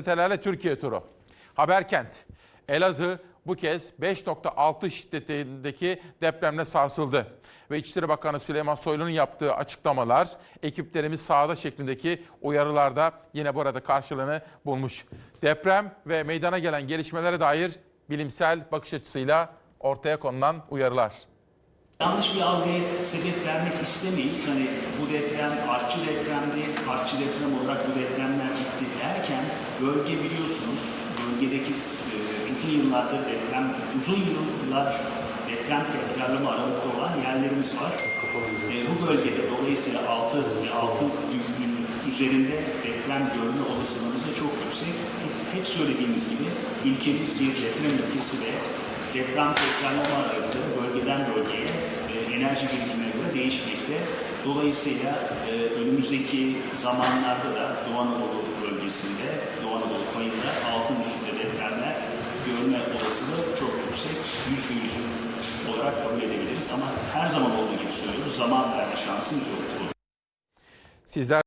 Gazetelerle Türkiye turu. Haberkent. Elazığ bu kez 5.6 şiddetindeki depremle sarsıldı. Ve İçişleri Bakanı Süleyman Soylu'nun yaptığı açıklamalar, ekiplerimiz sahada şeklindeki uyarılarda yine burada karşılığını bulmuş. Deprem ve meydana gelen gelişmelere dair bilimsel bakış açısıyla ortaya konulan uyarılar. Yanlış bir algıya sebep vermek istemeyiz. Hani bu deprem artçı depremdi, artçı deprem olarak bu depremler gitti bölge biliyorsunuz bölgedeki e, uzun yıllardır deprem, uzun yıllar deprem tekrarlama aralıkta olan yerlerimiz var. E, bu bölgede dolayısıyla 6 6 büyüklüğünün üzerinde deprem görme olasılığımız da çok yüksek. Hep söylediğimiz gibi ülkemiz bir deprem ülkesi ve deprem tekrarlama aralıkları bölgeden bölgeye e, enerji birikimine göre değişmekte. Dolayısıyla e, önümüzdeki zamanlarda da Doğu Anadolu bölgesinde, Doğu Anadolu payında altın üstünde depremler görme olasılığı çok yüksek. Yüzde yüzü olarak kabul edebiliriz ama her zaman olduğu gibi söylüyoruz. Zaman verme şansımız yok. Sizler